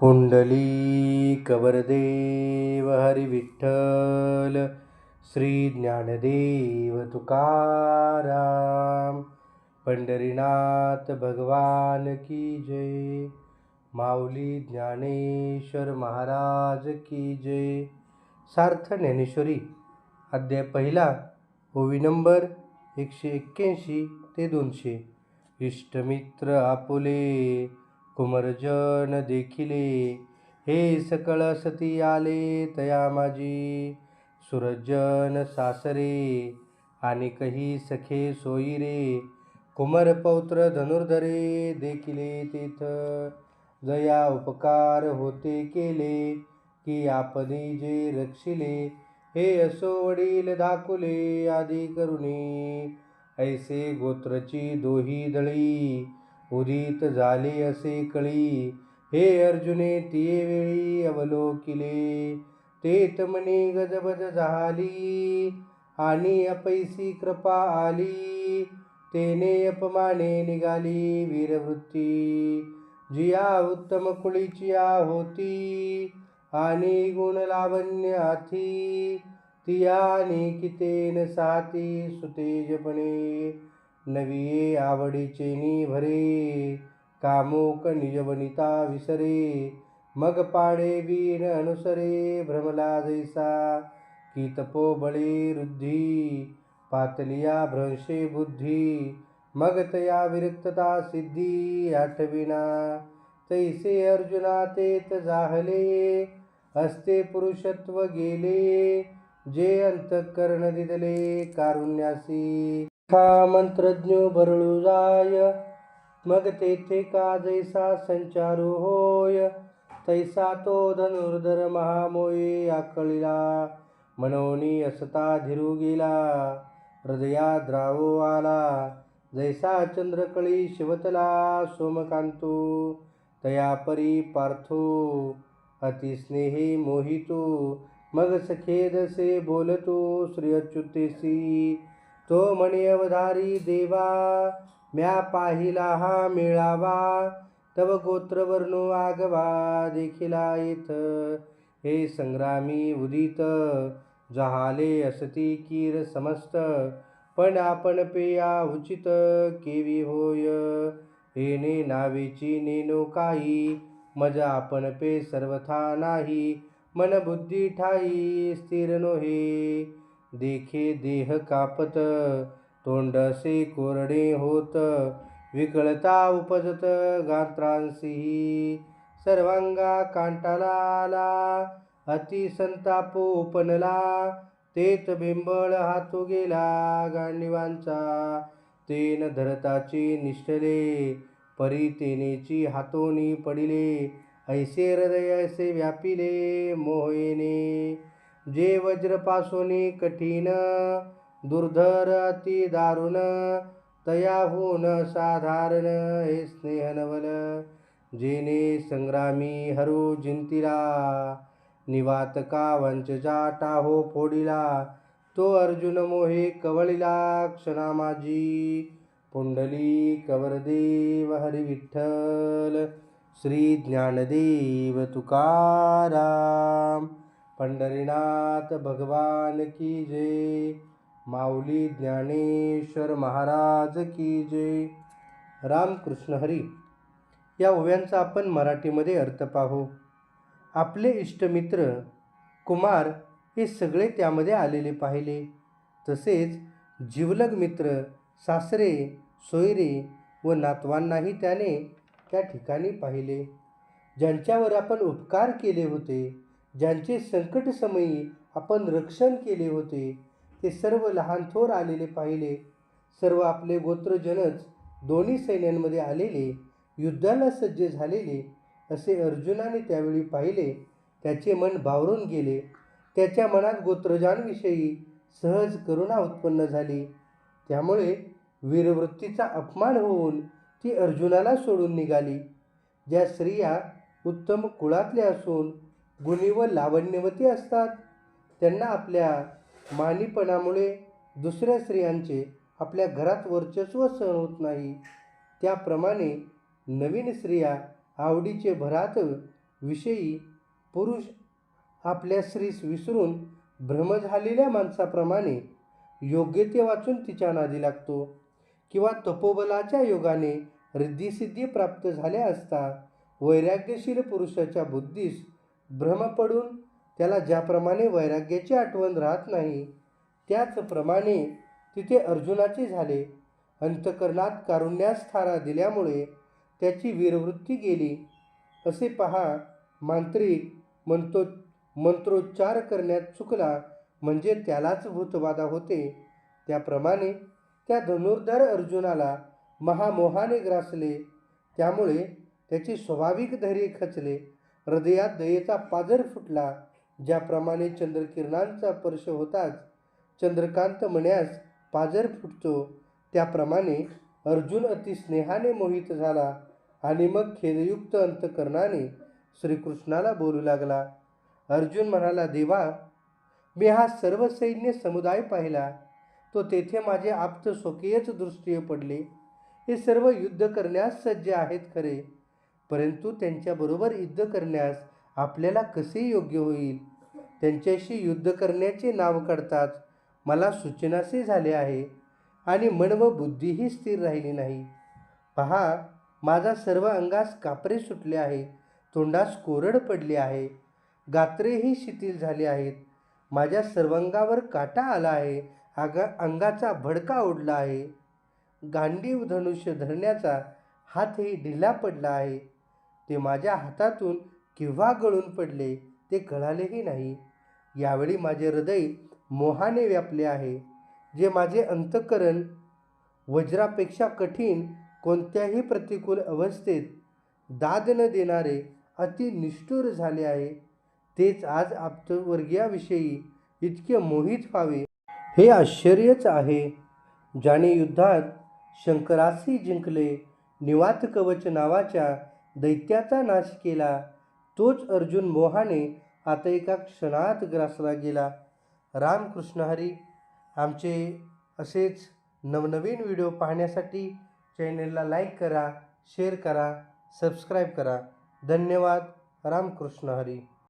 पुंडली कवरदेव हरी विठ्ठल श्री ज्ञानदेव तुकाराम पंढरीनाथ भगवान की जय माऊली ज्ञानेश्वर महाराज की जय. सार्थ ज्ञानेश्वरी अध्याय पहिला ओवी नंबर एकशे एक्क्याऐंशी ते दोनशे. इष्टमित्र आपुले कुमरजन देखिले हे सकळ सती आले तया माझी सुरजन सासरे आणि कही सखे सोयी रे कुमर पौत्र धनुर्धरे देखिले तेथ. जया उपकार होते केले की आपणी जे रक्षिले. हे असो वडील दाखुले आदी करुणी. ऐसे गोत्रची दोही दळी उदित झाले असे कळी. हे अर्जुने ते वेळी अवलोकिले. तेत मनी गजबज झाली. आणि अपैसी कृपा आली. तेने अपमाने निघाली वीरवृत्ती. जिया उत्तम कुळीचिया होती. आणि गुण लावण्य आथी तिया कितेन साती सुतेजपणे. नवी आवडीचे नि भरे कामोक निजवनिता विसरे मग पाडे वीण अनुसरे भ्रमला जैसा की तपो बळे रुद्धी पातलिया भ्रंशे बुद्धी मग तया विरक्तता सिद्धी आठविना तैसे अर्जुना तेत जाहले असते पुरुषत्व गेले जे अंतःकरण दिदले कारुण्यासी खा मंत्रज्ञ बरळू जाय. मग तेथे का जैसा संचारू होय तैसा तो धनुर्धर महामोये आकळीला. मनोनी असता धीरू गेला हृदया द्रावो आला. जैसा चंद्रकळी शिवतला सोमकांतो तया परी पार्थो अतिस्नेही मोहितो. मग सखेदसे बोलतो श्री अच्युतेसी तो म्हणे अवधारी देवा म्या पाहिला हा मेळावा. तव गोत्रवर्णो आगवा देखिला येथ हे संग्रामी उदित जहाले असती कीर समस्त. पण आपण पेया उचित केवी होय. हेने नावेची नेनो काही मज आपण पे सर्वथा नाही. मन बुद्धी ठाई स्थिर नोहे. देखे देह कापत तोंडसे कोरडे होत विकळता उपजत गात्रांसी सर्वांगा कांटाला आला अति संताप उपनला तेत बिंबळ हातू गेला गांडिवांचा. तेन धरताची निष्ठले परी तेनेची हातोनी पडिले ऐसे हृदय ऐसे व्यापिले मोहेने. जे वज्रपासोनी कठीण दुर्धर अति दारुण तयाहून साधारण हे स्नेहनवल. जेने संग्रामी हरू जिंतिला निवातका वंचजा टाहो फोडिला तो अर्जुन मोहे कवळिला क्षणा माझी पुंडली कवरदेव हरी विठ्ठल. श्री ज्ञानदेव तुकाराम. पंढरीनाथ भगवान की जय। माऊली ज्ञानेश्वर महाराज की जय। रामकृष्ण हरी या ओव्यांचा आपण मराठीमध्ये अर्थ पाहू. आपले इष्टमित्र कुमार हे सगळे त्यामध्ये आलेले पाहिले. तसेच जिवलग मित्र सासरे सोयरे व नातवांनाही त्याने त्या ठिकाणी पाहिले. ज्यांच्यावर आपण उपकार केले होते ज्यांचे संकटसमयी आपण रक्षण केले होते ते सर्व लहान थोर आलेले पाहिले. सर्व आपले गोत्रजनच दोन्ही सैन्यांमध्ये आलेले युद्धाला सज्ज झालेले असे अर्जुनाने त्यावेळी पाहिले. त्याचे मन बावरून गेले. त्याच्या मनात गोत्रजांविषयी सहज करुणा उत्पन्न झाली. त्यामुळे वीरवृत्तीचा अपमान होऊन ती अर्जुनाला सोडून निघाली. ज्या स्त्रिया उत्तम कुळातल्या असून गुणी व लावण्यवती असतात. त्यांना आपल्या मानीपणामुळे दुसऱ्या स्त्रियांचे आपल्या घरात वर्चस्व सहन होत नाही. त्याप्रमाणे नवीन स्त्रिया आवडीचे भरात विषयी पुरुष आपल्या स्त्रीस विसरून भ्रम झालेल्या माणसाप्रमाणे योग्य ते वाचून तिच्या नादी लागतो किंवा तपोबलाच्या योगाने रिद्धिसिद्धी प्राप्त झाल्या असता वैराग्यशील पुरुषाच्या बुद्धीस भ्रम पडून त्याला ज्याप्रमाणे वैराग्याची आठवण राहत नाही त्याचप्रमाणे तिथे अर्जुनाचे झाले. अंतकरणात कारुण्यास थारा दिल्यामुळे त्याची वीरवृत्ती गेली. असे पहा मांत्रिक म्हणतो मंत्रोच्चार करण्यात चुकला म्हणजे त्यालाच भूतबाधा होते. त्याप्रमाणे त्या धनुर्धर अर्जुनाला महामोहाने ग्रासले. त्यामुळे त्याची स्वाभाविक धैर्य खचले. हृदयात दयेचा पाजर फुटला ज्याप्रमाणे चंद्रकिरणांचा स्पर्श होताच चंद्रकांत म्हण्यास पाजर फुटतो त्याप्रमाणे अर्जुन अतिस्नेहाने मोहित झाला आणि मग खेदयुक्त अंतकरणाने श्रीकृष्णाला बोलू लागला. अर्जुन म्हणाला देवा मी हा सर्व सैन्य समुदाय पाहिला. तो तेथे माझे आप्त स्वकीयच दृष्टीय पडले. हे सर्व युद्ध करण्यास सज्ज आहेत खरे. परंतु त्यांच्याबरोबर युद्ध करण्यास आपल्याला कसे योग्य होईल? त्यांच्याशी युद्ध करण्याचे नाव काढताच मला सूचनासे झाले आहे आणि मन व बुद्धीही स्थिर राहिली नाही. पहा माझा सर्व अंगास कापरे सुटले आहे तोंडास कोरड पडली आहे गात्रेही शिथिल झाले आहेत माझ्या सर्वांगावर काटा आला आहे आगा अंगाचा भडका ओढला आहे. गांडीव धनुष्य धरण्याचा हातही ढिला पडला आहे. ते माझ्या हातातून केव्हा गळून पडले ते कळालेही नाही. यावेळी माझे हृदय मोहाने व्यापले आहे. जे माझे अंतकरण वज्रापेक्षा कठीण कोणत्याही प्रतिकूल अवस्थेत दाद न देणारे अति निष्ठुर झाले आहे. तेच आज आप्तवर्गीयाविषयी इतके मोहित व्हावे हे आश्चर्यच आहे. ज्याने युद्धात शंकरासी जिंकले निवात कवच नावाच्या दैत्याचा नाश केला. तोच अर्जुन मोहाने आता एका क्षणात ग्रासला गेला. रामकृष्ण हरी आमचे असेच नवनवीन व्हिडिओ पाहण्यासाठी चॅनलला लाईक करा शेअर करा सबस्क्राईब करा. धन्यवाद. रामकृष्ण हरी.